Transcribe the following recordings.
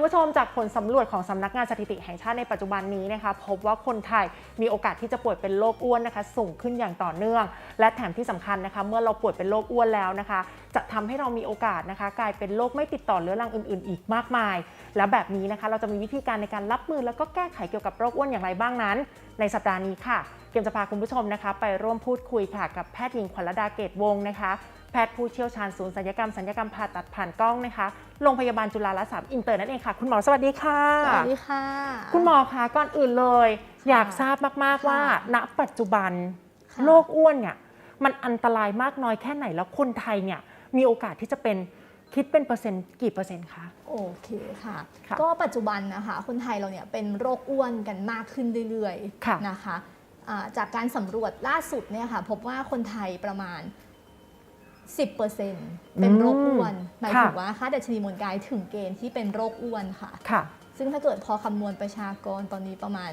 คุณผู้ชมจากผลสำรวจของสำนักงานสถิติแห่งชาติในปัจจุบันนี้นะคะพบว่าคนไทยมีโอกาสที่จะป่วยเป็นโรคอ้วนนะคะ สูงขึ้นอย่างต่อเนื่อง และแถมที่สำคัญนะคะ เมื่อเราป่วยเป็นโรคอ้วนแล้วนะคะ จะทำให้เรามีโอกาสนะคะ กลายเป็นโรคไม่ติดต่อเรื้อรังอื่น ๆ อีกมากมาย แล้วแบบนี้นะคะ เราจะมีวิธีการในการรับมือแล้วก็แก้ไขเกี่ยวกับโรคอ้วนอย่างไรบ้างนั้น ในสัปดาห์นี้ค่ะ เกมจะพาคุณผู้ชมนะคะ ไปร่วมพูดคุยค่ะกับแพทย์หญิงขวัญรดาเกตวงศ์นะคะ แพทย์ผู้เชี่ยวชาญศูนย์ศัลยกรรมศัลยกรรมผ่าตัดผ่านกล้องนะคะโรงพยาบาลจุฬาลศาสตร์อินเตอร์นั่นเองค่ะ คุณหมอสวัสดีค่ะ สวัสดีค่ะ คุณหมอคะก่อนอื่นเลย อยากทราบมากๆว่า ณ ปัจจุบันค่ะโรคอ้วนเนี่ยมันอันตรายมากน้อยแค่ไหนแล้วคนไทยเนี่ยมีโอกาสที่จะเป็น คิดเป็นเปอร์เซ็นต์กี่เปอร์เซ็นต์คะ โอเคค่ะ ค่ะก็ปัจจุบันนะคะ คนไทยเราเนี่ยเป็นโรคอ้วนกันมากขึ้นเรื่อยค่ะ ๆนะคะอ่าจากการสำรวจล่าสุดเนี่ยค่ะพบว่าคนไทยประมาณ 10%เป็นโรคอ้วนหมายถึงว่าค่าดัชนีมวลกายถึงเกณฑ์ที่เป็นโรคอ้วนค่ะ ค่ะ ซึ่งถ้าเกิดพอคำนวณประชากรตอนนี้ประมาณ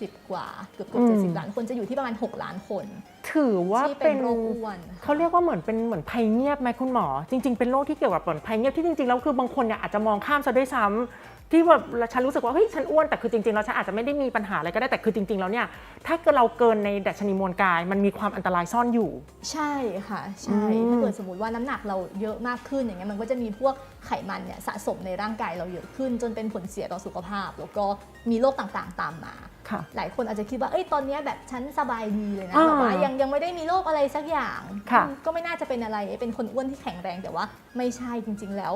60กว่าเกือบเกือือบมเจ็ดสิบล้านคนจะอยู่ที่ประมาณ 6 ล้านคน ถือว่าที่เป็เป็นนโรคอ้วนค่ะเขาเรียกว่าเหมือนเป็นเหมือนภัยเงียบไหมคุณหมอ จริง ๆ เป็นโรคที่เกี่ยวกับเหมือนภัยเงียบที่จริงๆแล้วคือบางคนเนี่ยอาจจะมองข้ามซะด้วยซ้ำ ที่แบบฉันรู้สึกว่าเฮ้ยฉันอ้วนแต่คือจริงๆแล้วฉันอาจจะไม่ได้มีปัญหาอะไรก็ได้แต่คือจริง ๆ แล้วเนี่ยถ้าเกิดเราเกินในดัชนีมวลกาย มันมีความอันตรายซ่อนอยู่ ใช่ค่ะ ใช่อืมถ้าเกิดสมมติว่าน้ำหนักเราเยอะมากขึ้นอย่างเงี้ยมันก็จะมีพวกไขมันเนี่ยสะสมในร่างกายเราเยอะขึ้น จนเป็นผลเสียต่อสุขภาพ แล้วก็มีโรคต่างๆ ตามมาค่ะหลายคนอาจจะคิดว่าเอ้ยตอนเนี้ยแบบฉันสบายดีเลยนะอ่าแบบว่ายังยังไม่ได้มีโรคอะไรสักอย่างค่ะก็ไม่น่าจะเป็นอะไรเป็นคนอ้วนที่แข็งแรงแต่ว่า ไม่ใช่จริง ๆ แล้ว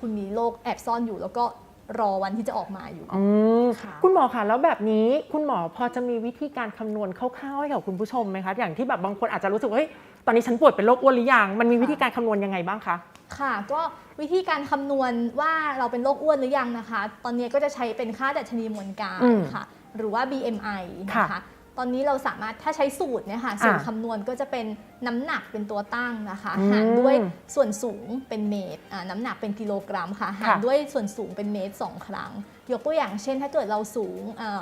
คุณมีโรคแอบซ่อนอยู่แล้วก็ รอวันที่จะออกมาอยู่อืมค่ะ คุณหมอคะแล้วแบบนี้คุณหมอพอจะมีวิธีการคำนวณคร่าวๆให้กับคุณผู้ชมไหมคะอย่างที่แบบบางคนอาจจะรู้สึกว่าเฮ้ยตอนนี้ฉันป่วยเป็นโรคอ้วนหรือยังมันมีวิธีการคำนวณยังไงบ้างคะ ค่ะ ก็วิธีการคำนวณว่าเราเป็นโรคอ้วนหรือยังนะคะ ตอนนี้ก็จะใช้เป็นค่าดัชนีมวลกายอืมค่ะ หรือว่า BMI ค่ะนะคะ ตอนนี้เราสามารถถ้าใช้สูตรเนี่ยค่ะสูตรอ่าคำนวณก็จะเป็นน้ำหนักเป็นตัวตั้งนะคะอืมหารด้วยส่วนสูงเป็นเมตรอ่าน้ำหนักเป็นกิโลกรัมค่ะหารด้วยส่วนสูงเป็นเมตรสองครั้ง ยกตัวอย่างเช่น ถ้าเกิดเราสูงอ่า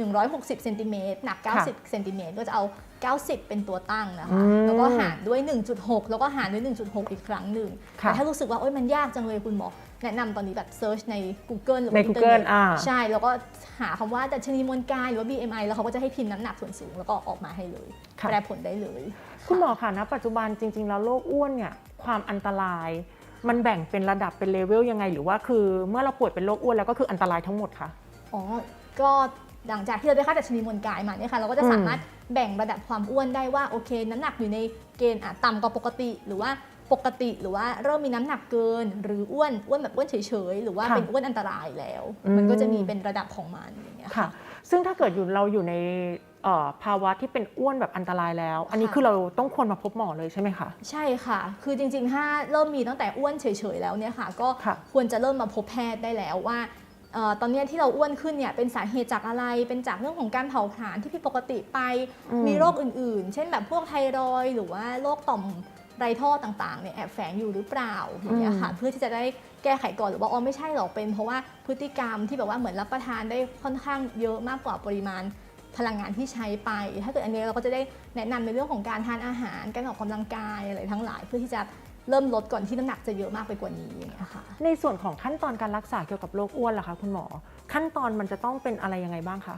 160เซนติเมตรหนักค่ะ90เซนติเมตรก็จะเอา 90 เป็นตัวตั้งนะคะอืมแล้วก็หารด้วย 1.6 แล้วก็หารด้วย 1.6 อีกครั้งหนึ่งค่ะแต่ถ้ารู้สึกว่าโอ๊ยมันยากจังเลยคุณหมอ แนะนำตอนนี้แบบเซิร์ชใน Google หรือในว่าอินเทอร์เน็ Google ตอ่า ใช่ แล้วก็หาคำว่าดัชนีมวลกายหรือว่า BMI แล้วเขาก็จะให้พิมพ์น้ำหนักส่วนสูงแล้วก็ออกมาให้เลยค่ะ แปลผลได้เลย คุณหมอคะณปัจจุบันจริง ๆ แล้วโรคอ้วนเนี่ยความอันตราย มันแบ่งเป็นระดับเป็นเลเวลยังไง หรือว่าคือเมื่อเราป่วยเป็นโรคอ้วนแล้วก็คืออันตรายทั้งหมดคะ อ๋อ ก็หลังจากที่เราได้ค่าดัชนีมวลกายมาเนี่ยค่ะ เราก็จะอืมสามารถแบ่งระดับความอ้วนได้ว่าโอเค น้ำหนักอยู่ในเกณฑ์อะต่ำกว่าปกติ หรือว่า ปกติหรือว่าเริ่มมีน้ำหนักเกิน หรืออ้วนอ้วนแบบอ้วนเฉยๆ หรือว่าค่ะเป็นอ้วนอันตรายแล้วอืมมันก็จะมีเป็นระดับของมันอย่างเงี้ยค่ะ ซึ่งถ้าเกิดอยู่เราอยู่ในเอ่อภาวะที่เป็นอ้วนแบบอันตรายแล้ว อันนี้ค่ะคือเราต้องควรมาพบหมอเลยใช่ไหมคะ ใช่ค่ะ คือจริงๆ ถ้าเริ่มมีตั้งแต่อ้วนเฉยๆ แล้วเนี่ยค่ะ ก็ค่ะควรจะเริ่มมาพบแพทย์ได้แล้วว่าเอ่อตอนเนี้ยที่เราอ้วนขึ้นเนี่ยเป็นสาเหตุจากอะไร เป็นจากเรื่องของการเผาผลาญที่ผิดปกติไปอืมมีโรคอื่นๆ เช่นแบบพวกไทรอยด์หรือว่าโรคต่อม ไรท่อต่างๆเนี่ยแอบแฝงอยู่หรือเปล่าอย่างเงี้ยค่ะเพื่อที่จะได้แก้ไขก่อนหรือว่าอ๋อไม่ใช่หรอกเป็น เพราะว่าพฤติกรรมที่แบบว่าเหมือนรับประทานได้ค่อนข้างเยอะมากกว่าปริมาณพลังงานที่ใช้ไป ถ้าเกิดอันนี้เราก็จะได้แนะนำในเรื่องของการทานอาหาร การออกกำลังกายอะไรทั้งหลาย เพื่อที่จะเริ่มลดก่อนที่น้ำหนักจะเยอะมากไปกว่านี้อย่างเงี้ยค่ะในส่วนของขั้นตอนการรักษาเกี่ยวกับโรคอ้วนล่ะคะคุณหมอ ขั้นตอนมันจะต้องเป็นอะไรยังไงบ้างคะ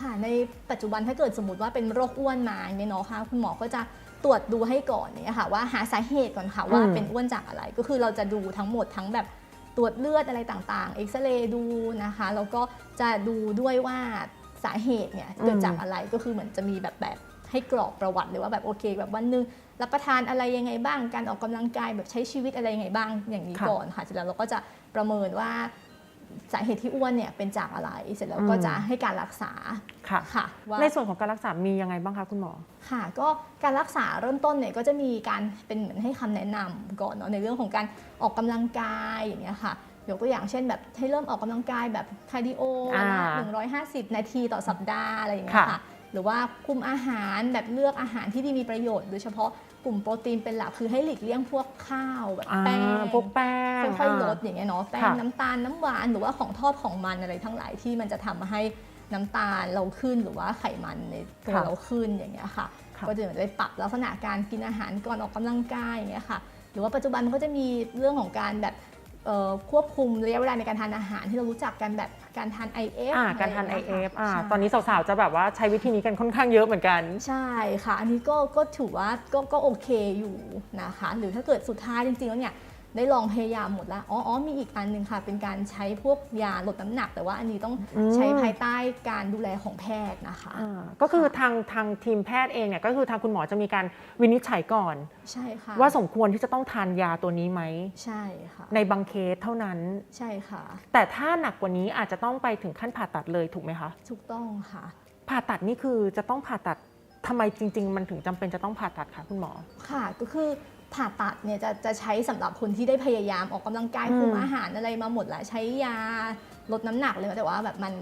ค่ะในปัจจุบันถ้าเกิดสมมติว่าเป็นโรคอ้วนมาเนี่ยเนาะค่ะคุณหมอก็จะ ตรวจดูให้ก่อนเนี่ยค่ะว่าหาสาเหตุก่อนค่ะว่าอืมเป็นอ้วนจากอะไรก็คือเราจะดูทั้งหมดทั้งแบบตรวจเลือดอะไรต่างๆ เอ็กซเรย์ดูนะคะแล้วก็จะดูด้วยว่าสาเหตุเนี่ยเกิดจากอะไรก็คือเหมือนจะมีแบบแบบให้กรอกประวัติเลยว่าแบบโอเค แบบวันหนึงรับประทานอะไรยังไงบ้างการออกกำลังกายแบบใช้ชีวิตอะไรยังไงบ้างอย่างนี้ค่ะก่อนค่ะเสร็จแล้วเราก็จะประเมินว่า สาเหตุที่อ้วนเนี่ยเป็นจากอะไร เสร็จแล้วก็อืมจะให้การรักษาค่ะค่ะว่าในส่วนของการรักษา มียังไงบ้างคะคุณหมอ ค่ะ ก็การรักษาเริ่มต้นเนี่ยก็จะมีการเป็นเหมือนให้คำแนะนำก่อนเนาะในเรื่องของการออกกำลังกายอย่างเงี้ยค่ะยกตัวอย่างเช่นแบบให้เริ่มออกกำลังกายแบบคาร์ดิโออ่าหนึ่งร้อยห้าสิบนาทีต่อสัปดาห์อะไรอย่างเงี้ยค่ะค่ะ หรือว่าคุมอาหารแบบเลือกอาหารที่ดีมีประโยชน์ โดยเฉพาะก ลุ่มโปรตีนเป็นหลักคือให้หลีกเลี่ยงพวกข้าวแบบอ่าแป้งพวกแป้งค่อยๆลดาอย่างเงี้ยเนาะแป้งค่ะน้ำตาลน้ำหวานหรือว่าของทอดของมันอะไรทั้งหลายที่มันจะทำให้น้ำตาลเราขึ้นหรือว่าไขมันในตัวค่ะเราขึ้นอย่างเงี้ยค่ะค่ะก็จะได้ปรับลักษณะการกินอาหารก่อนออกกำลังกายอย่างเงี้ยค่ะ หรือว่าปัจจุบันมันก็จะมีเรื่องของการแบบเอ่อ ควบคุมระยะเวลาในการทานอาหารที่เรารู้จักกันแบบการทาน IF อ่าการทานะไอย่งเงี้ย IF อ่าค่ะตอนนี้สาวๆ จะแบบว่าใช้วิธีนี้กันค่อนข้างเยอะเหมือนกัน ใช่ค่ะ อันนี้ก็ก็ถือว่าก็ก็โอเคอยู่นะคะ หรือถ้าเกิดสุดท้ายจริงๆแล้วเนี่ย ได้ลองพยายามหมดแล้วอ๋ออ๋อมีอีกอันหนึ่งค่ะ เป็นการใช้พวกยาลดน้ำหนัก แต่ว่าอันนี้ต้องอืมใช้ภายใต้การดูแลของแพทย์นะคะอ่าก็คือทางทางทีมแพทย์เองเนี่ยก็คือทางคุณหมอจะมีการวินิจฉัยก่อน ใช่ค่ะ ว่าสมควรที่จะต้องทานยาตัวนี้ไหม ใช่ค่ะ ในบางเคสเท่านั้น ใช่ค่ะ แต่ถ้าหนักกว่านี้อาจจะต้องไปถึงขั้นผ่าตัดเลยถูกไหมคะ ถูกต้องค่ะ ผ่าตัดนี่คือจะต้องผ่าตัดทำไมจริง ๆ มันถึงจำเป็นจะต้องผ่าตัดคะคุณหมอ ค่ะ ก็คือ ผ่าตัดเนี่ยจะจะใช้สำหรับคนที่ได้พยายามออกกำลังกายอืมคุมอาหารอะไรมาหมดแล้วใช้ยาลดน้ำหนักเลยแต่ว่าแบบมัน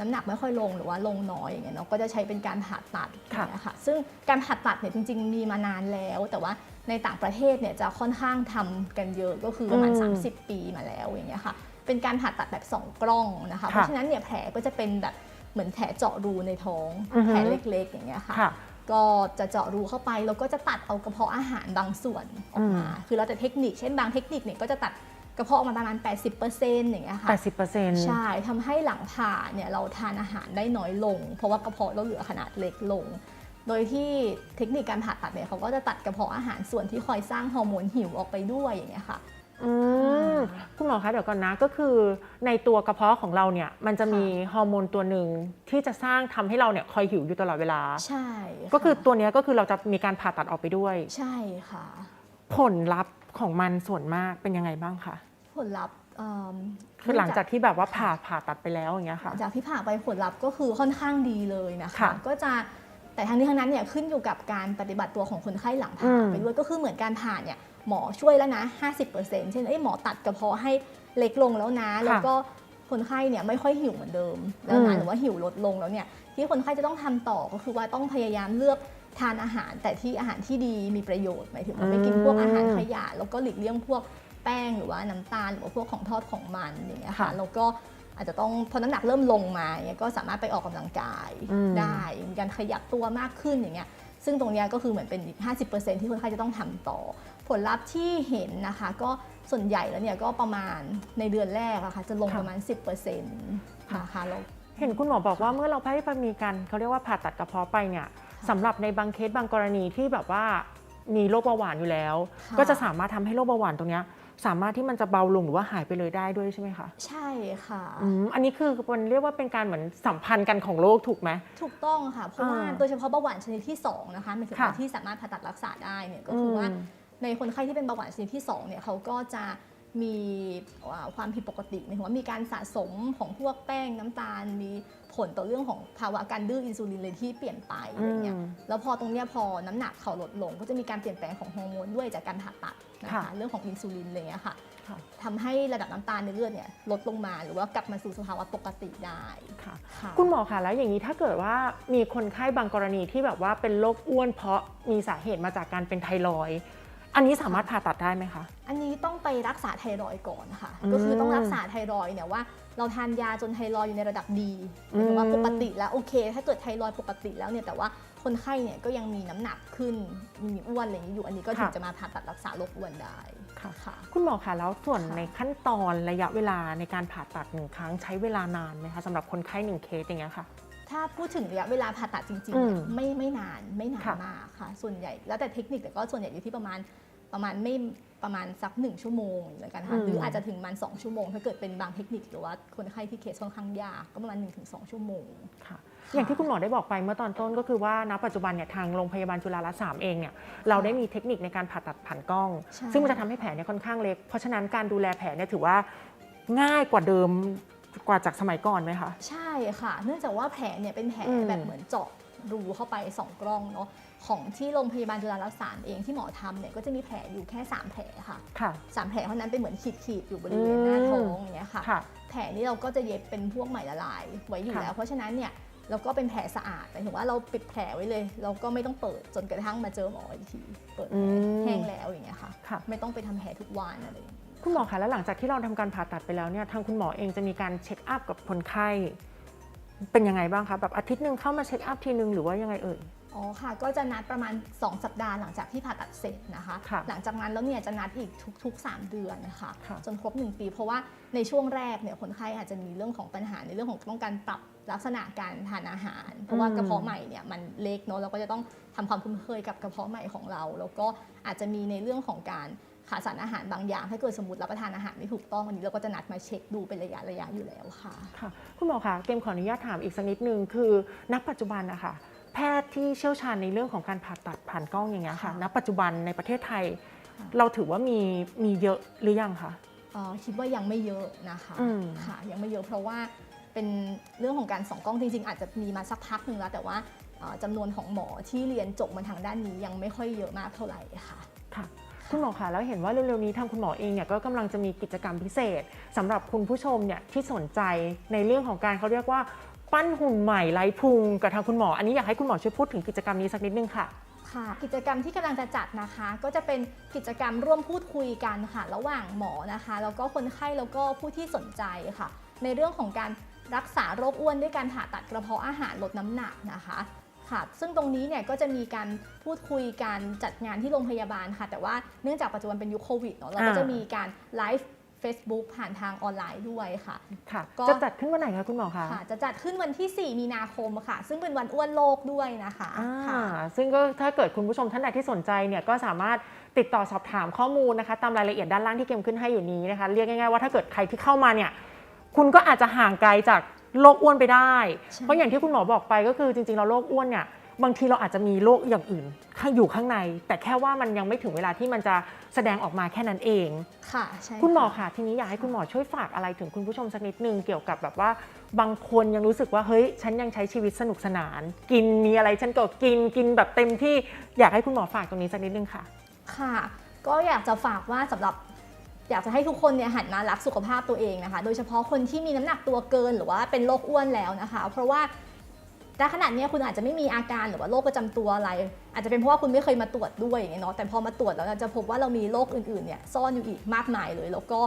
น้ำหนักไม่ค่อยลงหรือว่าลงน้อยอย่างเงี้ยเนาะก็จะใช้เป็นการผ่าตัดอย่างเงี้ยค่ะซึ่งการผ่าตัดเนี่ยจริง ๆ มีมานานแล้ว แต่ว่าในต่างประเทศเนี่ยจะค่อนข้างทำกันเยอะก็คือประมาณอืม30 ปีมาแล้วอย่างเงี้ยค่ะเป็นการผ่าตัดแบบสองกล้องนะคะค่ะเพราะฉะนั้นเนี่ยแผลก็จะเป็นแบบเหมือนแผลเจาะรูในท้องอือฮึแผลเล็กๆอย่างเงี้ยค่ะค่ะ ก็จะเจาะรูเข้าไปแล้วก็จะตัดเอากระเพาะอาหารบางส่วนออกมาอืมคือเราจะเทคนิค เช่นบางเทคนิคเนี่ยก็จะตัดกระเพาะออกมาประมาณ 80%อย่างเงี้ยค่ะ 80%ใช่ทำให้หลังผ่าเนี่ยเราทานอาหารได้น้อยลง เพราะว่ากระเพาะเราเหลือขนาดเล็กลง โดยที่เทคนิคการผ่าตัดเนี่ยเขาก็จะตัดกระเพาะอาหารส่วนที่คอยสร้างฮอร์โมนหิวออกไปด้วยอย่างเงี้ยค่ะ อืมคุณหมอคะเดี๋ยวก่อนนะก็คือในตัวกระเพาะของเราเนี่ยมันจะมีฮอร์โมนตัวหนึ่งที่จะสร้างทำให้เราเนี่ยคอยหิวอยู่ตลอดเวลา ใช่ะก็คือตัวเนี้ยก็คือเราจะมีการผ่าตัดออกไปด้วย ใช่ค่ะ ผลลัพธ์ของมันส่วนมากเป็นยังไงบ้างคะผลลัพธ์เอิ่มคือหลังจากที่แบบว่าผ่าผ่าตัดไปแล้วอย่างเงี้ยหค่ะลังจากที่ผ่าไปผลลัพธ์ก็คือค่อนข้างดีเลยนะคะ ค่ะ ก็จะ แต่ทั้งนี้ทั้งนั้นเนี่ยขึ้นอยู่กับการปฏิบัติตัวของคนไข้หลังอืผ่ามไปด้วยก็คือเหมือนการผ่าเนี่ยหมอช่วยแล้วนะ 50%เช่นเอ้ยหมอตัดกระเพาะให้เล็กลงแล้วนะ แล้วก็คนไข้เนี่ยไม่ค่อยหิวเหมือนเดิมแล้วอืนะมหรือว่าหิวลดลงแล้วเนี่ยที่คนไข้จะต้องทำต่อก็คือว่าต้องพยายามเลือกทานอาหารแต่ที่อาหารที่ดีมีประโยชน์หมายถึงว่าไม่กินพวกอาหารขยะแล้วก็หลีกเลี่ยงพวกแป้งหรือว่าน้ำตาลหรือว่าพวกของทอดของมันอย่างเงี้ยค่ะค่ะแล้วก็ อาจจะต้องพอน้ำหนักเริ่มลงมาอย่างเงี้ยก็สามารถไปออกกำลังกายอืมได้ มีการขยับตัวมากขึ้นอย่างเงี้ยซึ่งตรงเนี้ยก็คือเหมือนเป็นอีก 50%ที่คนไข้จะต้องทำต่อ ผลลัพธ์ที่เห็นนะคะ ก็ส่วนใหญ่แล้วเนี่ยก็ประมาณในเดือนแรกอะค่ะจะลงค่ะประมาณ 10%นะคะแล้วเห็นคุณหมอบอกว่าเมื่อเราให้มีการเขาเรียกว่าผ่าตัดกระเพาะไปเนี่ยสำหรับในบางเคสบางกรณีที่แบบว่ามีโรคเบาหวานอยู่แล้วค่ะก็จะสามารถทำให้โรคเบาหวานตรงเนี้ย สามารถที่มันจะเบาลงหรือว่าหายไปเลยได้ด้วยใช่ไหมคะใช่ค่ะอืมอันนี้คือมันเรียกว่าเป็นการเหมือนสัมพันธ์กันของโรคถูกไหม ถูกต้องค่ะ เพราะว่าอ่าโดยเฉพาะเบาหวานชนิดที่ 2 นะคะหมายถึงว่าค่ะที่สามารถผ่าตัดรักษาได้เนี่ยก็คือว่าอืมในคนไข้ที่เป็นเบาหวานชนิดที่2เนี่ยเขาก็จะ มีอ่าความผิดปกติหมายถึงว่ามีการสะสมของพวกแป้งน้ำตาล มีผลต่อเรื่องของภาวะการดื้ออินซูลินเลยที่เปลี่ยนไปอะไรเงี้ยอืมแล้วพอตรงเนี้ยพอน้ำหนักเขาลดลง ก็จะมีการเปลี่ยนแปลงของฮอร์โมนด้วยจากการผ่าตัดนะค่ะคะเรื่องของอินซูลินอะไรเงี้ยค่ะค่ะทำให้ระดับน้ำตาลในเลือดเนี่ยลดลงมาหรือว่ากลับมาสู่สภาวะปกติได้ค่ะค่ะ คุณหมอคะแล้วอย่างนี้ถ้าเกิดว่ามีคนไข้บางกรณีที่แบบว่าเป็นโรคอ้วนเพราะมีสาเหตุมาจากการเป็นไทรอยด์ อันนี้สามารถผ่าตัดได้ไหมคะ อันนี้ต้องไปรักษาไทรอยด์ก่อนค่ะอืมก็คือต้องรักษาไทรอยด์เนี่ยว่าเราทานยาจนไทรอยด์อยู่ในระดับดีหอืมมายถึงว่าปกติแล้วโอเค ถ้าเกิดไทรอยด์ปกติแล้วเนี่ยแต่ว่าคนไข้เนี่ยก็ยังมีน้ำหนักขึ้นมีอ้วนอะไรอย่างนี้อยู่อันนี้ก็ถึงจะมาผ่าตัดรักษาโรคอ้วนได้ค่ะค่ะคุณหมอคะแล้วส่วนค่ะในขั้นตอนระยะเวลาในการผ่าตัดหนึ่งครั้งใช้เวลานานไหมคะสำหรับคนไข้หนึ่งเคสอย่างเงี้ยค่ะ ถ้าพูดถึงระยะเวลาผ่าตัดจริงๆอืเนี่ยมไม่ไม่นานไม่นานค่ะ มากค่ะ ส่วนใหญ่ แล้วแต่เทคนิคแต่ก็ส่วนใหญ่อยู่ที่ประมาณประมาณไม่ประมาณสักหนึ่งชั่วโมงอย่างเงี้ยกันค่ะหรืออาจจะถึงประมัน2ชั่วโมง ถ้าเกิดเป็นบางเทคนิคหรือว่าคนไข้ที่เคสค่อนข้างยากก็ประมาณ1-2ชั่วโมง ค่ะอย่างที่คุณหมอได้บอกไปเมื่อตอนต้นก็คือว่าณปัจจุบันเนี่ยทางโรงพยาบาลจุฬาลัตน์สามเองเนี่ยเราได้มีเทคนิคในการผ่าตัดผ่านกล้อง ใช่ ซึ่งมันจะทำให้แผลเนี่ยค่อนข้างเล็ก เพราะฉะนั้นการดูแลแผลเนี่ยถือว่าง่ายกว่าเดิม กว่าจากสมัยก่อนไหมคะ ใช่ค่ะ เนื่องจากว่าแผลเนี่ยเป็นแผลอืม แบบเหมือนเจาะรูเข้าไป2กล้องเนาะของที่โรงพยาบาลจุฬาลัตน์สามเองที่หมอทำเนี่ยก็จะมีแผลอยู่แค่3แผลค่ะค่ะ สามแผลเท่านั้นเป็นเหมือนขีดๆอยู่บริเวณหน้าท้องอย่างเงี้ยค่ะ ค่ะ แผลนี้เราก็จะเย็บเป็นพวกไหมละลายไว้อยู่ค่ะ แล้ว เพราะฉะนั้นเนี่ยเราก็เป็นแผลสะอาดหมายถึงว่าเราปิดแผลไว้เลย เราก็ไม่ต้องเปิดจนกระทั่งมาเจอหมออีกทีเปิดแผลอืมแห้งแล้วอย่างเงี้ยค่ะ ค่ะ ไม่ต้องไปทำแผลทุกวันอะไรอย่างเงี้ย คุณหมอคะแล้วหลังจากที่เราทำการผ่าตัดไปแล้วเนี่ยทางคุณหมอเองจะมีการเช็คอัพกับคนไข้ เป็นยังไงบ้างคะแบบอาทิตย์หนึ่งเข้ามาเช็คอัพทีนึงหรือว่ายังไงเอ่ยอ๋อค่ะ ก็จะนัดประมาณ 2 สัปดาห์หลังจากที่ผ่าตัดเสร็จนะคะค่ะหลังจากนั้นแล้วเนี่ยจะนัดอีกทุก ๆ 3 เดือนนะคะค่ะจนครบ 1 ปี เพราะว่าในช่วงแรกเนี่ยคนไข้อาจจะมีเรื่องของปัญหาในเรื่องของต้องการปรับลักษณะการทานอาหาร เพราะว่ากระเพาะใหม่เนี่ยมันเล็กเนาะเราก็จะต้องทำความคุ้นเคยกับกระเพาะใหม่ของเรา แล้วก็อาจจะมีในเรื่องของการ ขาดสารอาหารบางอย่างถ้าเกิดสมมติรับประทานอาหารไม่ถูกต้องอันนี้เราก็จะนัดมาเช็คดูเป็นระยะระยะอยู่แล้วค่ะค่ะคุณหมอคะเกมขออนุญาตถามอีกสักนิดนึงคือณปัจจุบันนะคะแพทย์ที่เชี่ยวชาญในเรื่องของการผ่าตัดผ่านกล้องอย่างเงี้ยค่ะค่ะณปัจจุบันในประเทศไทยค่ะเราถือว่ามีมีเยอะหรือยังคะเอ่อคิดว่ายังไม่เยอะนะคะอืมค่ะยังไม่เยอะเพราะว่าเป็นเรื่องของการส่องกล้องจริงๆ อาจจะมีมาสักพักหนึ่งแล้ว แต่ว่าเอ่อจำนวนของหมอที่เรียนจบมาทางด้านนี้ยังไม่ค่อยเยอะมากเท่าไหร่ค่ะค่ะ คุณหมอคะแล้วเห็นว่าเร็วๆนี้ทางคุณหมอเองเนี่ยก็กำลังจะมีกิจกรรมพิเศษสำหรับคุณผู้ชมเนี่ยที่สนใจในเรื่องของการเขาเรียกว่าปั้นหุ่นใหม่ไร้พุงกับทางคุณหมอ อันนี้อยากให้คุณหมอช่วยพูดถึงกิจกรรมนี้สักนิดนึงค่ะ ค่ะ กิจกรรมที่กำลังจะจัดนะคะ ก็จะเป็นกิจกรรมร่วมพูดคุยกันค่ะระหว่างหมอนะคะ แล้วก็คนไข้แล้วก็ผู้ที่สนใจค่ะ ในเรื่องของการรักษาโรคอ้วนด้วยการผ่าตัดกระเพาะอาหารลดน้ำหนักนะคะ ค่ะซึ่งตรงนี้เนี่ยก็จะมีการพูดคุยการจัดงานที่โรงพยาบาลค่ะ แต่ว่าเนื่องจากปัจจุบันเป็นยุคโควิดเนาะเราก็จะอ่ามีมีการไลฟ์ Facebook ผ่านทางออนไลน์ด้วยค่ะ ค่ะก็จะจัดขึ้นวันไหนคะคุณหมอคะค่ะ จะจัดขึ้นวันที่ 4 มีนาคมค่ะ ซึ่งเป็นวันอ้วนโลกด้วยนะคะอ่าค่ะซึ่งก็ถ้าเกิดคุณผู้ชมท่านใดที่สนใจเนี่ยก็สามารถติดต่อสอบถามข้อมูลนะคะ ตามรายละเอียดด้านล่างที่เกมขึ้นให้อยู่นี้นะคะ เรียกง่ายๆว่าถ้าเกิดใครที่เข้ามาเนี่ยคุณก็อาจจะห่างไกลจาก โรคอ้วนไปได้ใช่เพราะอย่างที่คุณหมอบอกไปก็คือจริงๆเราโรคอ้วนเนี่ยบางทีเราอาจจะมีโรคอย่างอื่นข้างอยู่ข้างใน แต่แค่ว่ามันยังไม่ถึงเวลาที่มันจะแสดงออกมาแค่นั้นเอง ค่ะใช่คุณหมอค่ะค่ะทีนี้อยากให้คุณหมอช่วยฝากอะไรถึงคุณผู้ชมสักนิดนึงเกี่ยวกับแบบว่า บางคนยังรู้สึกว่าเฮ้ยฉันยังใช้ชีวิตสนุกสนาน กินมีอะไรฉันก็กินกินแบบเต็มที่อยากให้คุณหมอฝากตรงนี้สักนิดนึงค่ะ ค่ะ ก็อยากจะฝากว่าสำหรับ อยากจะให้ทุกคนเนี่ยหันมารักสุขภาพตัวเองนะคะ โดยเฉพาะคนที่มีน้ำหนักตัวเกินหรือว่าเป็นโรคอ้วนแล้วนะคะ เพราะว่าณขนาดนี้คุณอาจจะไม่มีอาการหรือว่าโรคประจำตัวอะไร อาจจะเป็นเพราะว่าคุณไม่เคยมาตรวจด้วยอย่างเงี้ยเนาะแต่พอมาตรวจแล้วจะพบว่าเรามีโรคอื่นๆเนี่ยซ่อนอยู่อีกมากมายเลย แล้วก็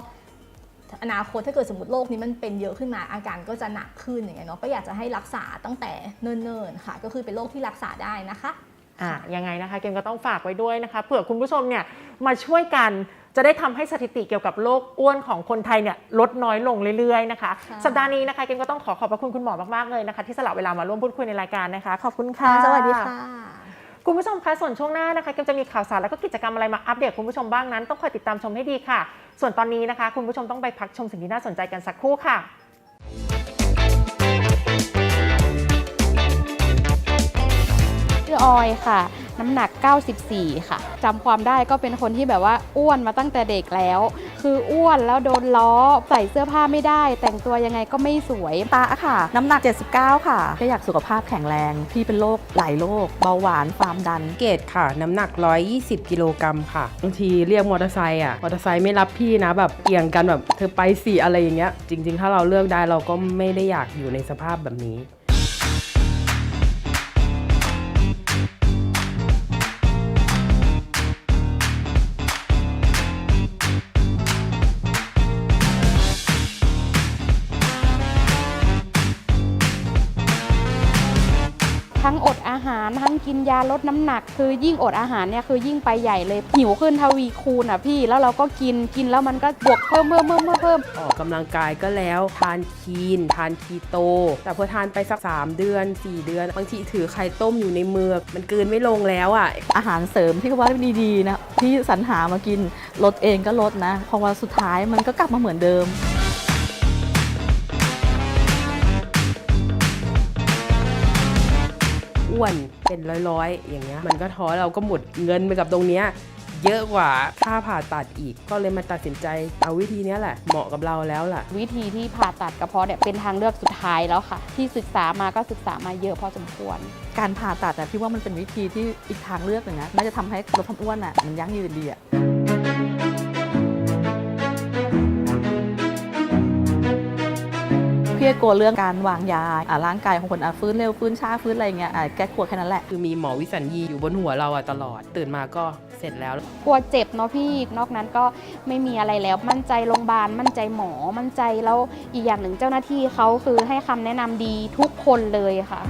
อนาคตถ้าเกิดสมมติโรคนี้มันเป็นเยอะขึ้นมาอาการก็จะหนักขึ้นอย่างเงี้ยเนาะก็อยากจะให้รักษาตั้งแต่เนิ่นๆค่ะ ก็คือเป็นโรคที่รักษาได้นะคะอะยังไงนะคะเกมก็ต้องฝากไว้ด้วยนะคะเผื่อคุณผู้ชมเนี่ยมาช่วยกัน จะได้ทำให้สถิติเกี่ยวกับโรคอ้วนของคนไทยเนี่ยลดน้อยลงเรื่อยๆนะคะค่ะสัปดาห์นี้นะคะเกมก็ต้องขอขอบพระคุณคุณหมอมากๆเลยนะคะ ที่สละเวลามาร่วมพูดคุยในรายการนะคะ ขอบคุณค่ะ สวัสดีค่ะ คุณผู้ชมคะส่วนช่วงหน้านะคะเกมจะมีข่าวสารแล้วก็กิจกรรมอะไรมาอัปเดตคุณผู้ชมบ้างนั้น ต้องคอยติดตามชมให้ดีค่ะ ส่วนตอนนี้นะคะ คุณผู้ชมต้องไปพักชมสิ่งที่น่าสนใจกันสักครู่ค่ะชื่อออยค่ะ น้ำหนัก 94 ค่ะจำความได้ก็เป็นคนที่แบบว่าอ้วนมาตั้งแต่เด็กแล้ว คืออ้วนแล้วโดนล้อใส่เสื้อผ้าไม่ได้ แต่งตัวยังไงก็ไม่สวยตาค่ะ น้ำหนัก 79 ค่ะ ก็อยากสุขภาพแข็งแรง พี่เป็นโรคหลายโรคเบาหวานความดัน เกตค่ะ น้ำหนัก 120 กิโลกรัมค่ะบางทีเรียกมอเตอร์ไซค์อะมอเตอร์ไซค์ไม่รับพี่นะแบบเกี่ยงกันแบบเธอไปสิอะไรอย่างเงี้ยจริง ๆ ถ้าเราเลือกได้เราก็ไม่ได้อยากอยู่ในสภาพแบบนี้าหารทั้งกินยาลดน้ำหนัก คือยิ่งอดอาหารเนี่ยคือยิ่งไปใหญ่เลยหิวขึ้นทวีคูณอะพี่แล้วเราก็กินกินแล้วมันก็บวกเพิ่มเพิ่มเพิ่มเพิ่มเพิ่มออกกำลังกายก็แล้วทานคีน ทานคีโต แต่พอทานไปสัก 3 เดือน 4 เดือน บางทีถือไข่ต้มอยู่ในมือมันกลืนไม่ลงแล้วอะอาหารเสริมที่เขาว่าดีๆนะพี่สรรหามากินลดเองก็ลดนะเพราะว่าสุดท้ายมันก็กลับมาเหมือนเดิม อ้วนเป็นร้อยๆ อย่างเงี้ยมันก็ท้อเราก็หมดเงินไปกับตรงเนี้ยเยอะกว่าค่าผ่าตัดอีก ก็เลยมาตัดสินใจเอาวิธีเนี้ยแหละเหมาะกับเราแล้วล่ะ วิธีที่ผ่าตัดกระเพาะเนี่ยเป็นทางเลือกสุดท้ายแล้วค่ะ ที่ศึกษามาก็ศึกษามาเยอะพอสมควร การผ่าตัดนะพี่ว่ามันเป็นวิธีที่อีกทางเลือกหนึ่งนะน่าจะทำให้ลดความอ้วนอะมันยั่งยืนดีอะ พี่ก็กลัวเรื่องการวางยาอะร่างกายของคนอะฟื้นเร็วฟื้นช้าฟื้นอะไรเงี้ยอะแก้กลัวแค่นั้นแหละคือมีหมอวิสัญญีอยู่บนหัวเราอะตลอด ตื่นมาก็เสร็จแล้ว กลัวเจ็บเนาะพี่นอกนั้นก็ไม่มีอะไรแล้ว มั่นใจโรงพยาบาลมั่นใจหมอมั่นใจแล้วอีกอย่างหนึ่งเจ้าหน้าที่เขาคือให้คำแนะนำดีทุกคนเลยค่ะ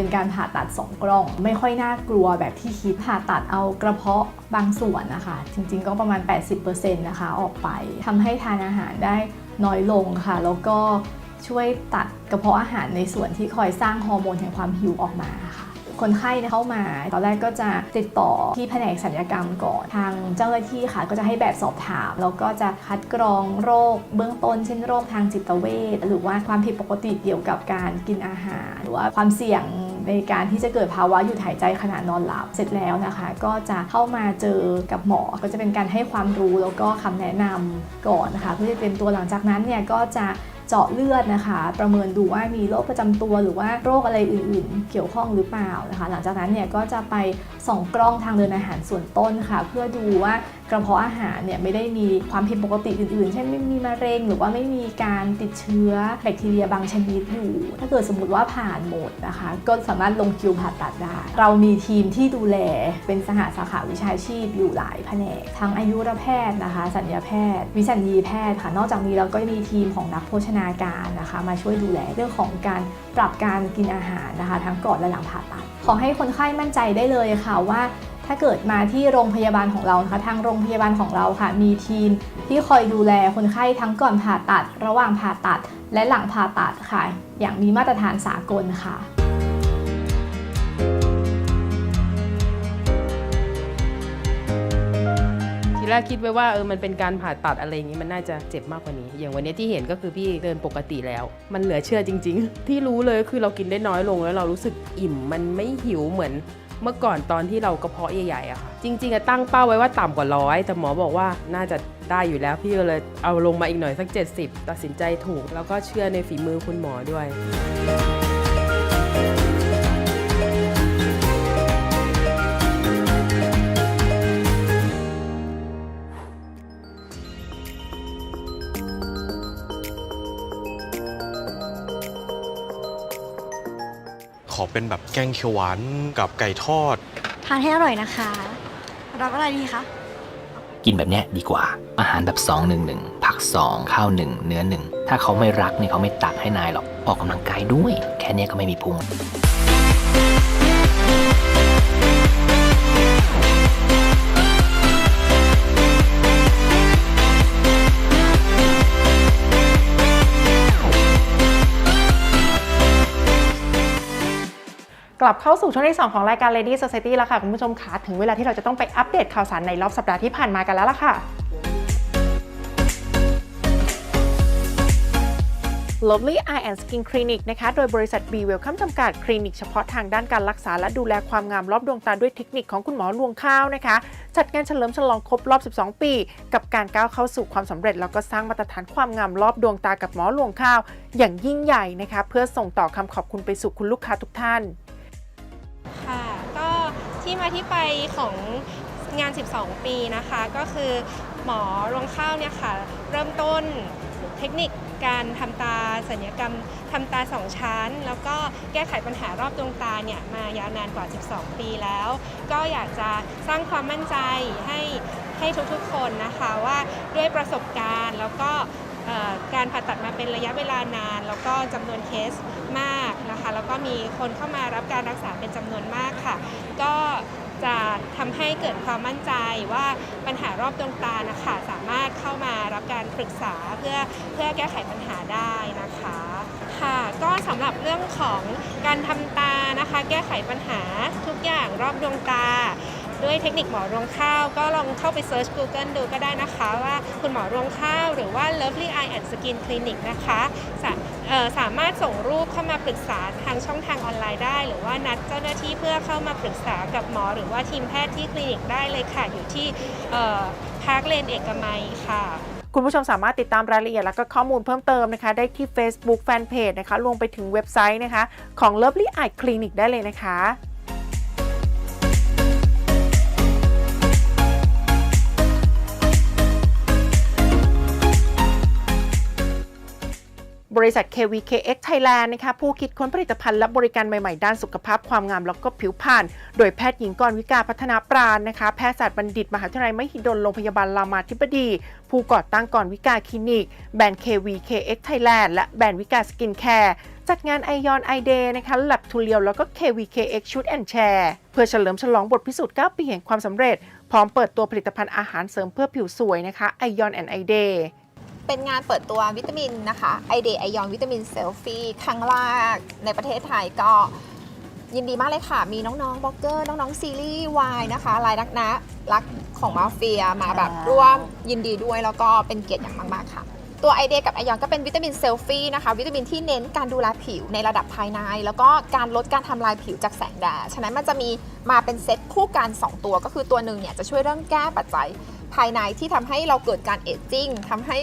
เป็นการผ่าตัดสองกล้อง ไม่ค่อยน่ากลัวแบบที่คิดผ่าตัดเอากระเพาะบางส่วนนะคะ จริงๆก็ประมาณ 80%นะคะออกไปทำให้ทานอาหารได้น้อยลงค่ะ แล้วก็ช่วยตัดกระเพาะอาหารในส่วนที่คอยสร้างฮอร์โมนแห่งความหิวออกมาค่ะคนไข้เข้ามาตอนแรกก็จะติดต่อที่แผนกศัลยกรรมก่อนทางเจ้าหน้าที่ค่ะ ก็จะให้แบบสอบถามแล้วก็จะคัดกรองโรคเบื้องต้นเช่นโรคทางจิตเวชหรือว่าความผิดปกติเกี่ยวกับการกินอาหาร หรือว่าความเสี่ยง ในการที่จะเกิดภาวะหยุดหายใจขณะนอนหลับเสร็จแล้วนะคะ ก็จะเข้ามาเจอกับหมอก็จะเป็นการให้ความรู้แล้วก็คำแนะนำก่อนนะคะเพื่อจะเตรียมตัวหลังจากนั้นเนี่ยก็จะเจาะเลือดนะคะ ประเมินดูว่ามีโรคประจำตัวหรือว่าโรคอะไรอื่นๆ เกี่ยวข้องหรือเปล่านะคะ หลังจากนั้นเนี่ยก็จะไปส่องกล้องทางเดินอาหารส่วนต้นค่ะ เพื่อดูว่า กระเพาะอาหารเนี่ยไม่ได้มีความผิดปกติอื่นๆ เช่นไม่มีมะเร็ง หรือว่าไม่มีการติดเชื้อแบคทีเรียบางชนิดอยู่ ถ้าเกิดสมมติว่าผ่านหมดนะคะ ก็สามารถลงคิวผ่าตัดได้ เรามีทีมที่ดูแลเป็นสหสาขาวิชาชีพอยู่หลายแผนก ทั้งอายุรแพทย์นะคะ สัญญาแพทย์ วิสัญญีแพทย์ค่ะนอกจากนี้เราก็มีทีมของนักโภชนาการนะคะ มาช่วยดูแลเรื่องของการปรับการกินอาหารนะคะ ทั้งก่อนและหลังผ่าตัด ขอให้คนไข้มั่นใจได้เลยค่ะว่า ถ้าเกิดมาที่โรงพยาบาลของเรานะคะ ทางโรงพยาบาลของเราค่ะ มีทีมที่คอยดูแลคนไข้ทั้งก่อนผ่าตัด ระหว่างผ่าตัด และหลังผ่าตัดค่ะ อย่างมีมาตรฐานสากลค่ะทีแรกคิดไว้ว่าเออมันเป็นการผ่าตัดอะไรอย่างนี้มันน่าจะเจ็บมากกว่านี้ อย่างวันนี้ที่เห็นก็คือพี่เดินปกติแล้ว มันเหลือเชื่อจริง ๆ ที่รู้เลยคือเรากินได้น้อยลงแล้วเรารู้สึกอิ่ม มันไม่หิวเหมือน เมื่อก่อนตอนที่เรากระเพาะใหญ่ๆอะค่ะจริงๆอะตั้งเป้าไว้ว่าต่ำกว่าร้อยแต่หมอบอกว่าน่าจะได้อยู่แล้วพี่ก็เลยเอาลงมาอีกหน่อยสัก 70 ตัดสินใจถูก แล้วก็เชื่อในฝีมือคุณหมอด้วย ขอเป็นแบบแกงเขียวหวานกับไก่ทอด ทานให้อร่อยนะคะ รับอะไรดีคะ กินแบบเนี้ยดีกว่า อาหารแบบ2 1 1ผัก 2 ข้าว 1 เนื้อ 1 ถ้าเขาไม่รักเนี่ยเขาไม่ตักให้นายหรอก ออกกำลังกายด้วย แค่เนี้ยก็ไม่มีพุง กลับเข้าสู่ช่วงที่ 2 ของรายการ Lady Society แล้วค่ะ คุณผู้ชมคะถึงเวลาที่เราจะต้องไปอัปเดตข่าวสารในรอบสัปดาห์ที่ผ่านมากันแล้วล่ะค่ะ Lovely Eye and Skin Clinic นะคะ โดยบริษัท B Welcome จำกัด คลินิกเฉพาะทางด้านการรักษา และดูแลความงามรอบดวงตาด้วยเทคนิคของคุณหมอลวงข้าวนะคะ จัดงานเฉลิมฉลองครบรอบ 12 ปี กับการก้าวเข้าสู่ความสำเร็จ แล้วก็สร้างมาตรฐานความงามรอบดวงตากับหมอลวงข้าว อย่างยิ่งใหญ่นะคะ เพื่อส่งต่อคำขอบคุณไปสู่คุณลูกค้าทุกท่าน ที่มาที่ไปของงาน 12 ปีนะคะ ก็คือหมอรงข้าวเนี่ยค่ะ เริ่มต้นเทคนิคการทำตาสัญญกรรมทำตาสองชั้น แล้วก็แก้ไขปัญหารอบดวงตาเนี่ยมายาวนานกว่า 12 ปีแล้ว ก็อยากจะสร้างความมั่นใจให้ให้ทุกๆคนนะคะว่าด้วยประสบการณ์แล้วก็การผ่าตัดมาเป็นระยะเวลานาน แล้วก็จำนวนเคส มากนะคะ แล้วก็มีคนเข้ามารับการรักษาเป็นจำนวนมากค่ะ ก็จะทำให้เกิดความมั่นใจว่าปัญหารอบดวงตานะคะสามารถเข้ามารับการปรึกษาเพื่อเพื่อแก้ไขปัญหาได้นะคะค่ะก็สำหรับเรื่องของการทำตานะคะ แก้ไขปัญหาทุกอย่างรอบดวงตา ด้วยเทคนิคหมอรวงข้าว ก็ลองเข้าไปเซิร์ช Google ดูก็ได้นะคะ ว่าคุณหมอรวงข้าว หรือว่า Lovely Eye and Skin Clinic นะคะ สามารถส่งรูปเข้ามาปรึกษาทางช่องทางออนไลน์ได้ หรือว่านัดเจ้าหน้าที่เพื่อเข้ามาปรึกษากับหมอ หรือว่าทีมแพทย์ที่คลินิกได้เลยค่ะ อยู่ที่พาร์คเลนเอกมัยค่ะคุณผู้ชมสามารถติดตามรายละเอียดและก็ข้อมูลเพิ่มเติมนะคะ ได้ที่ Facebook Fanpage นะคะรวมไปถึงเว็บไซต์นะคะ ของ Lovely Eye Clinic ได้เลยนะคะ บริษัท KVKX Thailand นะคะผู้คิดค้นผลิตภัณฑ์และบริการใหม่ ๆ ด้านสุขภาพความงามแล้วก็ผิวพรรณโดยแพทย์หญิงกรวิกาพัฒนาปราณนะคะแพทยศาสตร์บัณฑิต มหาวิทยาลัยมหิดลโรงพยาบาลรามาธิบดี ผู้ก่อตั้งกรวิกาคลินิก แบรนด์ KVKX Thailand และแบรนด์วิกาสกินแคร์จัดงาน i o n i Day นะคะ Lab to เลียวแล้วก็ KVKX Shoot and Share เพื่อเฉลิมฉลองบทพิสูจน์ 9 ปีแห่งความสำเร็จ พร้อมเปิดตัวผลิตภัณฑ์อาหารเสริมเพื่อผิวสวยนะคะ i o n and i Day เดย์ ป็นงานเปิดตัววิตามินนะคะไอเดไอยอนวิตามินเซลฟี่ครั้งแรกในประเทศไทยก็ยินดีมากเลยค่ะ มีน้องๆบล็อกเกอร์ น้องๆ ซีรีส์วายนะคะรายนักนะรักของมาเฟียมาแบบร่วมยินดีด้วยแล้วก็เป็นเกียรติอย่างมากๆค่ะ ตัวไอเดกับไอยอนก็เป็นวิตามินเซลฟี่นะคะ วิตามินที่เน้นการดูแลผิวในระดับภายใน แล้วก็การลดการทำลายผิวจากแสงแดด ฉะนั้นมันจะมีมาเป็นเซตคู่กัน 2 ตัว ก็คือตัวหนึ่งเนี่ยจะช่วยเรื่องแก้ปัจจัยภายในที่ทำให้เราเกิดการเอจจิ้งทำให้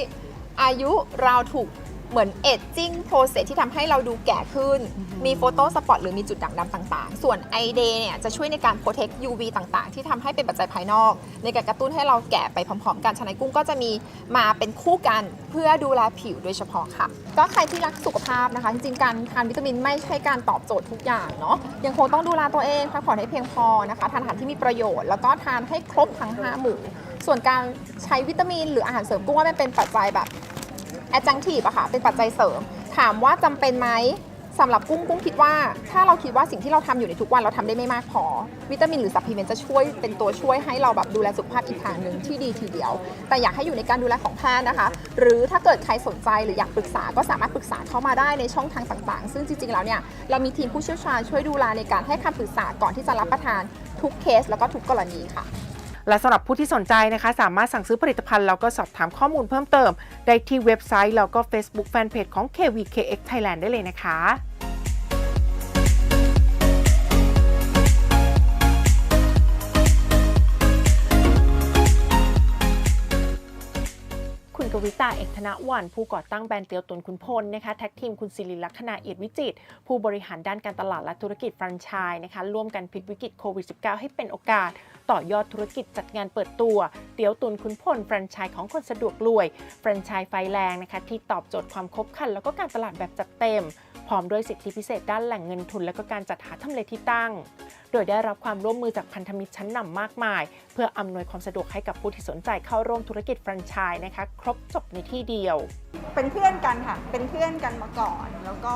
อายุเราถูกเหมือนเอจจิ้งโปรเซสที่ทำให้เราดูแก่ขึ้น มีโฟโต้สปอตหรือมีจุดด่างดำต่างๆ ส่วนไอเดเนี่ยจะช่วยในการโปรเทค UV ต่างๆ ที่ทำให้เป็นปัจจัยภายนอก ในการกระตุ้นให้เราแก่ไปพร้อมๆ กันฉะนั้นกุ้งก็จะมีมาเป็นคู่กันเพื่อดูแลผิวโดยเฉพาะค่ะ ก็ใครที่รักสุขภาพนะคะ จริงๆ การทานวิตามินไม่ใช่การตอบโจทย์ทุกอย่างเนาะยังคงต้องดูแลตัวเองพักผ่อนให้เพียงพอนะคะทานอาหารที่มีประโยชน์แล้วก็ทานให้ครบทั้งห้าหมู่ ส่วนการใช้วิตามิน หรืออาหารเสริมกุ้งว่ามันเป็นปัจจัยแบบ adjunctive อะค่ะ เป็นปัจจัยเสริม ถามว่าจำเป็นไหมสำหรับกุ้งกุ้งคิดว่า ถ้าเราคิดว่าสิ่งที่เราทำอยู่ในทุกวันเราทำได้ไม่มากพอ วิตามินหรือซัพพลีเมนต์จะช่วยเป็นตัวช่วยให้เราแบบดูแลสุขภาพอีกทางหนึ่งที่ดีทีเดียว แต่อยากให้อยู่ในการดูแลของแพทย์นะคะ หรือถ้าเกิดใครสนใจหรืออยากปรึกษาก็สามารถปรึกษาเข้ามาได้ในช่องทางต่างๆ ซึ่งจริงๆแล้วเนี่ยเรามีทีมผู้เชี่ยวชาญช่วยดูแลในการให้คำปรึกษาก่อนที่จะรับประทานทุกเคสแล้วก็ทุกกรณีค่ะ และสำหรับผู้ที่สนใจนะคะ สามารถสั่งซื้อผลิตภัณฑ์แล้วก็สอบถามข้อมูลเพิ่มเติม ได้ที่เว็บไซต์แล้วก็ Facebook Fanpage ของ KVKX Thailand ได้เลยนะคะคุณกวิตาเอกธนวันผู้ก่อตั้งแบรนด์เตียวตุนคุณพลนะคะแท็กทีมคุณศิริลักษณะเอียดวิจิต ผู้บริหารด้านการตลาดและธุรกิจแฟรนไชส์นะคะร่วมกันพลิกวิกฤตโควิด -19 ให้เป็นโอกาส ต่อยอดธุรกิจจัดงานเปิดตัว เตี๋ยวตุนคุณพลแฟรนไชส์ของคนสะดวกรวย แฟรนไชส์ไฟแรงนะคะที่ตอบโจทย์ความคบคันแล้วก็การตลาดแบบจัดเต็ม พร้อมด้วยสิทธิพิเศษด้านแหล่งเงินทุนและก็การจัดหาทำเลที่ตั้ง โดยได้รับความร่วมมือจากพันธมิตรชั้นนำมากมาย เพื่ออำนวยความสะดวกให้กับผู้ที่สนใจเข้าร่วมธุรกิจแฟรนไชส์นะคะ ครบจบในที่เดียว เป็นเพื่อนกันค่ะ เป็นเพื่อนกันมาก่อน แล้วก็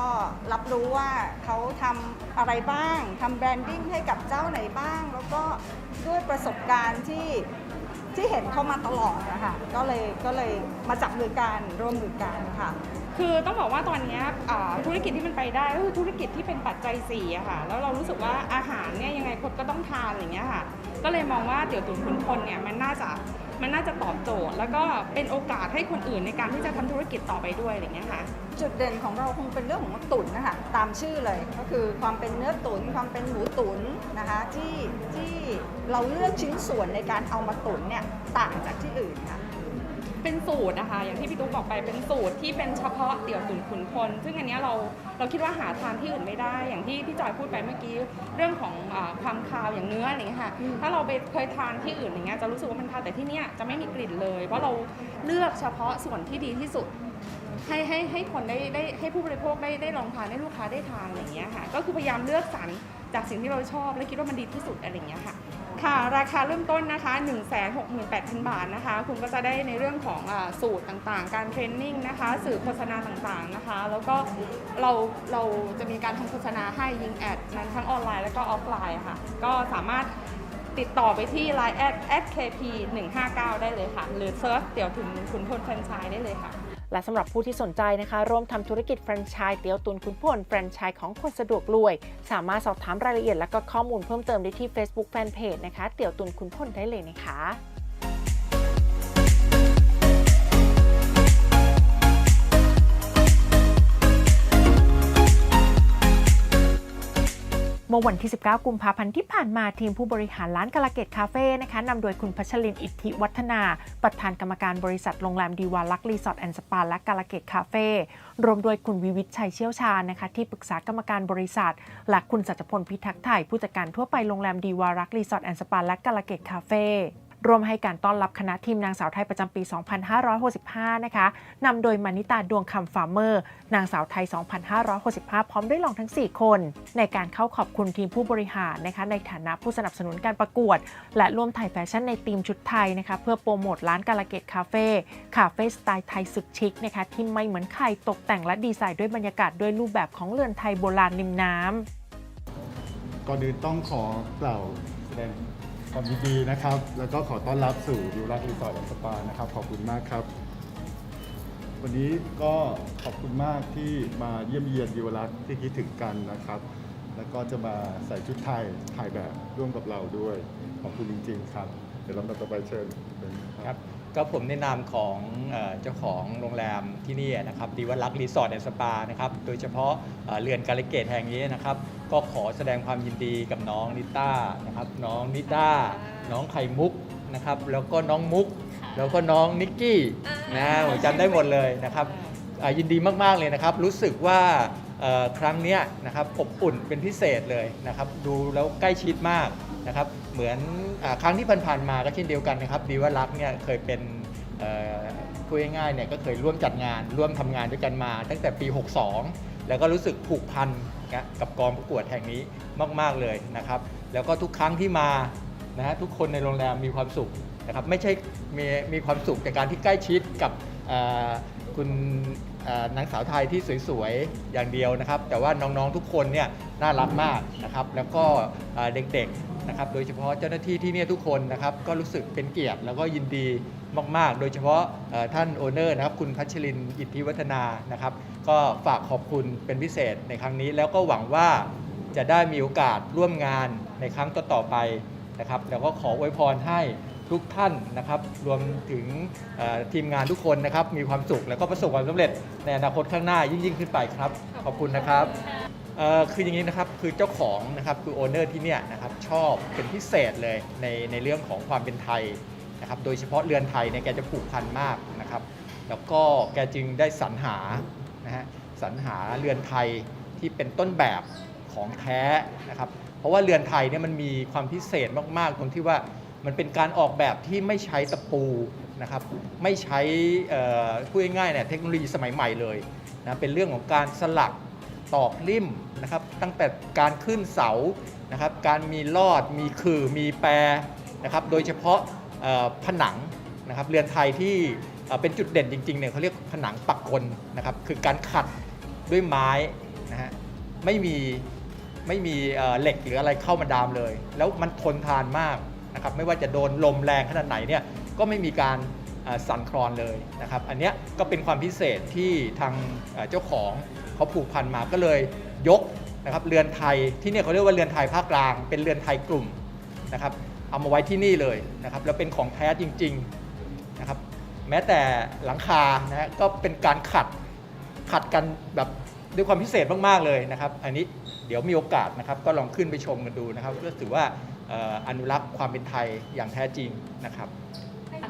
รับรู้ว่าเขาทำอะไรบ้างทำแบรนดิ้งให้กับเจ้าไหนบ้าง แล้วก็ด้วยประสบการณ์ที่ที่เห็นเขามาตลอดนะคะก็เลยก็เลยมาจับมือกันร่วมมือกันค่ะ คือต้องบอกว่าตอนนี้ธุรกิจที่มันไปได้ก็คือธุรกิจที่เป็นปัจจัยสี่อะค่ะแล้วเรารู้สึกว่าอาหารเนี่ยยังไงคนก็ต้องทานอะไรเงี้ยค่ะก็เลยมองว่าเตี๋ยวตุ๋นคุณพลเนี่ยมันน่าจะมันน่าจะตอบโจทย์ แล้วก็เป็นโอกาสให้คนอื่นในการที่จะทำธุรกิจต่อไปด้วยอะไรเงี้ยค่ะจุดเด่นของเราคงเป็นเรื่องของตุ๋นนะคะตามชื่อเลยก็คือความเป็นเนื้อตุ๋นความเป็นหมูตุ๋นนะคะที่ที่เราเลือกชิ้นส่วนในการเอามาตุ๋นเนี่ยต่างจากที่อื่นค่ะ เป็นสูตรนะคะอย่างที่พี่ตุ๊กบอกไปเป็นสูตรที่เป็นเฉพาะเตี๋ยวตุ๋นขุนพลซึ่งอันเนี้ยเราเราคิดว่าหาทานที่อื่นไม่ได้ อย่างที่พี่จอยพูดไปเมื่อกี้เรื่องของอาความคาวอย่างเนื้ออะไรเงี้ยค่ะถ้าเราไปเคยทานที่อื่นอย่างเงี้ยจะรู้สึกว่ามันคาวแต่ที่เนี้ยจะไม่มีกลิ่นเลย เพราะเราเลือกเฉพาะส่วนที่ดีที่สุด ให้ให้ให้คนได้ได้ให้ผู้บริโภคได้ได้ลองทานให้ลูกค้าได้ทานอะไรอย่างเงี้ยค่ะก็คือพยายามเลือกสรรจากสิ่งที่เราชอบและคิดว่ามันดีที่สุดอะไรอย่างเงี้ยค่ะ ค่ะ ราคาเริ่มต้นนะคะ 1 6 8 0 0 0 บาทนะคะ คุณก็จะได้ในเรื่องของอสูตรต่างๆ การเทรนนิ่งนะคะ สื่อโฆษณาต่างๆนะคะ แล้วก็เราเราจะมีการทำโฆษณาให้ยิงแอดนั้นทั้งออนไลน์แล้วก็ออฟไลน์ค่ะ ก็สามารถติดต่อไปที่ Line แอด @kp 159ได้เลยค่ะ หรือเซิร์ชเดี๋ยวถึงคุณพลแฟนชส์ได้เลยค่ะ และสำหรับผู้ที่สนใจนะคะ ร่วมทำธุรกิจแฟรนไชส์เตี๋ยวตุนคุณพลแฟรนไชส์ของคนสะดวกรวย สามารถสอบถามรายละเอียดและก็ข้อมูลเพิ่มเติมได้ที่ Facebook Fanpage นะคะ เตี๋ยวตุนคุณพลได้เลยนะคะ มื่อวันที่ 19 กุมภาพันธ์ที่ผ่านมาทีมผู้บริหารร้านกาลาเกตคาเฟ่นะคะนำโดยคุณพัชรินอิทธิวัฒนา ประธานกรรมการบริษัทโรงแรมดีวาลักรีสอร์ทแอนด์สปาและกาลาเกตคาเฟ่รวมโดยคุณวิวิทย์ชัยเชี่ยวชาญนะคะที่ปรึกษากรรมการบริษัท และคุณสัจพลพิทักษ์ไทยผู้จัดการทั่วไปโรงแรมดีวารักรีสอร์ทแอนด์สปาและกาลาเกตคาเฟ่ ร่วมให้การต้อนรับคณะทีมนางสาวไทยประจำปี 2565 นะคะนำโดยมานิตาดวงคำฟาร์เมอร์ นางสาวไทย 2565 พร้อมด้วยรองทั้ง 4 คน ในการเข้าขอบคุณทีมผู้บริหารนะคะ ในฐานะผู้สนับสนุนการประกวด และร่วมถ่ายแฟชั่นในธีมชุดไทยนะคะ เพื่อโปรโมทร้านกาลเกตคาเฟ่คาเฟ่สไตล์ไทยสุดชิคนะคะที่ไม่เหมือนใครตกแต่งและดีไซน์ด้วยบรรยากาศด้วยรูปแบบของเรือนไทยโบราณริมน้ำก่อนอื่นต้องขอกล่าวแสดง ความยินดีนะครับ แล้วก็ขอต้อนรับสู่ดิวรักรีสอร์ทแอนด์สปานะครับ ขอบคุณมากครับ วันนี้ก็ขอบคุณมากที่มาเยี่ยมเยียนดิวรักที่คิดถึงกันนะครับ แล้วก็จะมาใส่ชุดไทยถ่ายแบบร่วมกับเราด้วย ขอบคุณจริง ๆ ครับ เดี๋ยวลำดับต่อไปเชิญเป็นครับ ก็ผมในนามของเอ่อเจ้าของโรงแรมที่นี่นะครับดีวัลักรีสอร์ทแอนด์สปานะครับโดยเฉพาะเอ่อเรือนกาลเกตแห่งนี้นะครับ ก็ขอแสดงความยินดีกับน้องนิต้านะครับน้องนิต้า น้องไข่มุกนะครับแล้วก็น้องมุก แล้วก็น้องนิกกี้นะผมจำได้หมดเลยนะครับอ่ายินดีมาก ๆ เลยนะครับ รู้สึกว่าเอ่อครั้งเนี้ยนะครับอบอุ่นเป็นพิเศษเลยนะครับ ดูแล้วใกล้ชิดมาก นะครับเหมือนอครั้งที่ผ่านๆมาก็เช่นเดียวกันนะครับดีว่ารักเนี่ยเคยเป็นพูดง่ายๆเนี่ยก็เคยร่วมจัดงานร่วมทำงานด้วยกันมาตั้งแต่ปี 62 แล้วก็รู้สึกผูกพันนะกับกองประกวดแห่งนี้มากๆเลยนะครับ แล้วก็ทุกครั้งที่มานะฮะทุกคนในโรงแรมมีความสุขนะครับไม่ใช่มีมีความสุขจากการที่ใกล้ชิดกับคุณนางสาวไทยที่สวยๆ อย่างเดียวนะครับ แต่ว่าน้องๆทุกคนเนี่ยน่ารักมากนะครับ แล้วก็เอ่อเด็กๆ นะครับโดยเฉพาะเจ้าหน้าที่ที่เนี่ยทุกคนนะครับก็รู้สึกเป็นเกียรติแล้วก็ยินดีมาก ๆ โดยเฉพาะท่านโอเนอร์นะครับคุณพัชรินอิทธิวัฒนานะครับก็ฝากขอบคุณเป็นพิเศษในครั้งนี้ แล้วก็หวังว่าจะได้มีโอกาสร่วมงานในครั้งต่อๆไปนะครับแล้วก็ขออวยพรให้ทุกท่านนะครับรวมถึงทีมงานทุกคนนะครับมีความสุขแล้วก็ประสบความสำเร็จในอนาคตข้างหน้ายิ่งยิ่งขึ้นไปครับ ขอบคุณนะครับ เอ่อคืออย่างนี้นะครับคือเจ้าของนะครับคือโอเนอร์ที่เนี่ยนะครับชอบเป็นพิเศษเลยในในเรื่องของความเป็นไทยนะครับโดยเฉพาะเรือนไทยเนี่ยแกจะผูกพันมากนะครับแล้วก็แกจึงได้สรรหานะฮะสรรหาเรือนไทยที่เป็นต้นแบบของแท้นะครับเพราะว่าเรือนไทยเนี่ยมันมีความพิเศษมากๆ ตรงที่ว่ามันเป็นการออกแบบที่ไม่ใช้ตะปูนะครับไม่ใช้พูดง่ายๆเนี่ยเทคโนโลยีสมัยใหม่เลยนะเป็นเรื่องของการสลัก ตอกลิ่มนะครับตั้งแต่การขึ้นเสานะครับการมีลอดมีคือมีแปรนะครับโดยเฉพาะผนังนะครับเรือนไทยที่เป็นจุดเด่นจริงๆเนี่ยเขาเรียกผนังปักกลนะครับคือการขัดด้วยไม้นะฮะไม่มีไม่มีเหล็กหรืออะไรเข้ามาดามเลย แล้วมันทนทานมากนะครับไม่ว่าจะโดนลมแรงขนาดไหนเนี่ยก็ไม่มีการสั่นคลอนเลยนะครับอันนี้ก็เป็นความพิเศษที่ทางเจ้าของ เขาผูกพันมาก็เลยยกนะครับเรือนไทยที่เนี่ยเขาเรียกว่าเรือนไทยภาคกลาง เป็นเรือนไทยกลุ่มนะครับเอามาไว้ที่นี่เลยนะครับแล้วเป็นของแท้จริงๆนะครับแม้แต่หลังคานะฮะก็เป็นการขัดขัดกันแบบด้วยความพิเศษมากๆเลยนะครับ อันนี้เดี๋ยวมีโอกาสนะครับก็ลองขึ้นไปชมกันดูนะครับก็ถือว่าอนุรักษ์ความเป็นไทยอย่างแท้จริงนะครับ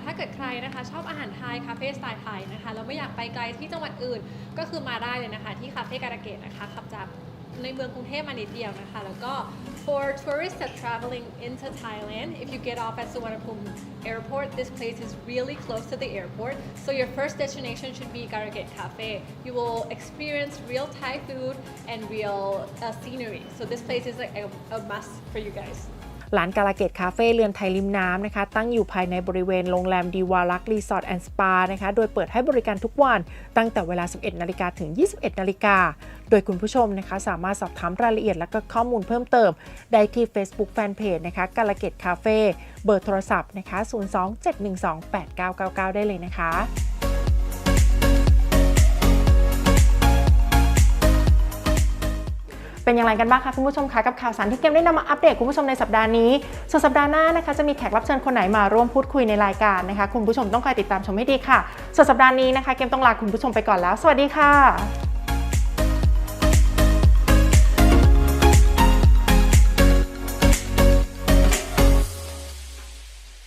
ถ้าเกิดใครนะคะ ชอบอาหารไทยคาเฟ่สไตล์ไทยนะคะแล้วไม่อยากไปไกลที่จังหวัดอื่นก็คือมาได้เลยนะคะ ที่คาเฟ่การะเกดนะคะขับจากในเมืองกรุงเทพมานิดเดียวนะคะ แล้วก็ for tourists that traveling into Thailand if you get off at Suvarnabhumi airport this place is really close to the airport so your first destination should be Garaget Cafe you will experience real Thai food and real uh, scenery so this place is like a, a must for you guys ร้านกาลาเกตคาเฟ่เรือนไทยริมน้ำนะคะ ตั้งอยู่ภายในบริเวณโรงแรมดีวารักรีสอร์ทแอนด์สปานะคะ โดยเปิดให้บริการทุกวันตั้งแต่เวลา 11 นาฬิกาถึง 21 นาฬิกา โดยคุณผู้ชมนะคะ สามารถสอบถามรายละเอียดและก็ข้อมูลเพิ่มเติม ได้ที่ Facebook Fanpage นะคะกาลาเกตคาเฟ่เบอร์โทรศัพท์นะคะ 027128999 ได้เลยนะคะ เป็นอย่างไรกันบ้างคะคุณผู้ชมคะกับข่าวสารที่เกมได้นำมาอัปเดตคุณผู้ชมในสัปดาห์นี้ ส่วนสัปดาห์หน้านะคะจะมีแขกรับเชิญคนไหนมาร่วมพูดคุยในรายการนะคะ คุณผู้ชมต้องคอยติดตามชมให้ดีค่ะ ส่วนสัปดาห์นี้นะคะ เกมต้องลาคุณผู้ชมไปก่อนแล้ว สวัสดีค่ะ